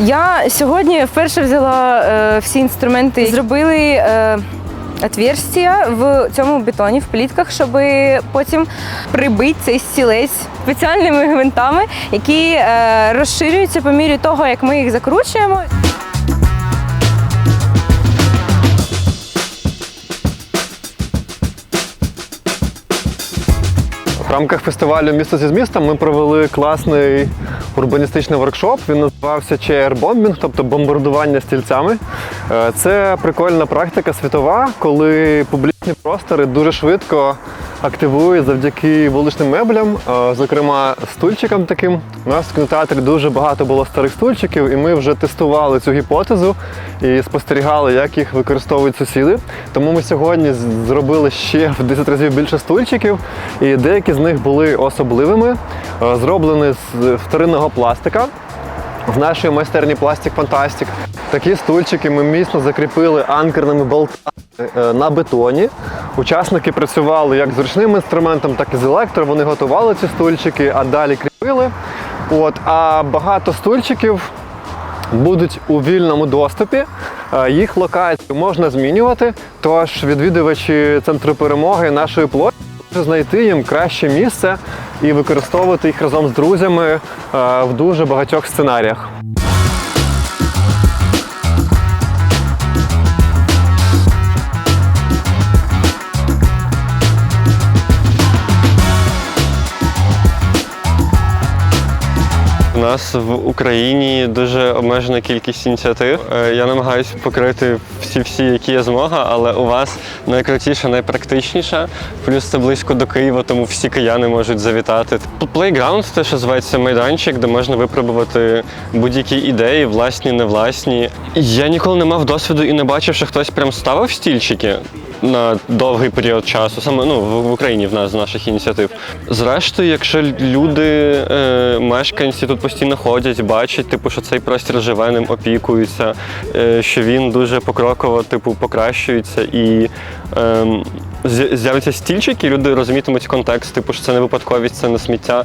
Я сьогодні вперше взяла е, всі інструменти, зробили е, отверстия в цьому бетоні, в плітках, щоб потім прибити цей стілець спеціальними гвинтами, які е, розширюються по мірі того, як ми їх закручуємо. В рамках фестивалю Місто зі змістом ми провели класний урбаністичний воркшоп. Він називався chair-bombing, тобто бомбардування стільцями. Е, Це прикольна практика світова, коли публічні простори дуже швидко активують завдяки вуличним меблям, е, зокрема стульчикам таким. У нас в кінотеатрі дуже багато було старих стульчиків, і ми вже тестували цю гіпотезу і спостерігали, як їх використовують сусіди. Тому ми сьогодні зробили ще в 10 разів більше стульчиків, і деякі з них були особливими, е, зроблені з вторинного пластика. В нашій майстерні Пластик Фантастик такі стульчики ми міцно закріпили анкерними болтами е, на бетоні. Учасники працювали як з ручним інструментом, так і з електро. Вони готували ці стульчики, а далі кріпили. От, а багато стульчиків будуть у вільному доступі. Е, Їх локацію можна змінювати. Тож відвідувачі центру перемоги нашої площі можуть знайти їм краще місце і використовувати їх разом з друзями е, в дуже багатьох сценаріях. Нас в Україні дуже обмежена кількість ініціатив. Е, Я намагаюся покрити всі-всі, які є змога, але у вас найкрутіша, найпрактичніша. Плюс це близько до Києва, тому всі кияни можуть завітати. Playground – те, що зветься майданчик, де можна випробувати будь-які ідеї, власні, не власні. Я ніколи не мав досвіду і не бачив, що хтось прям ставив стільчики на довгий період часу, саме ну в Україні в нас з наших ініціатив. Зрештою, якщо люди, е, мешканці тут постійно ходять, бачать, типу, що цей простір живе, ним опікуються, е, що він дуже покроково, типу, покращується і. Е, з'являться стільчики, люди розумітимуть контекст, типу, що це не випадковість, це не сміття.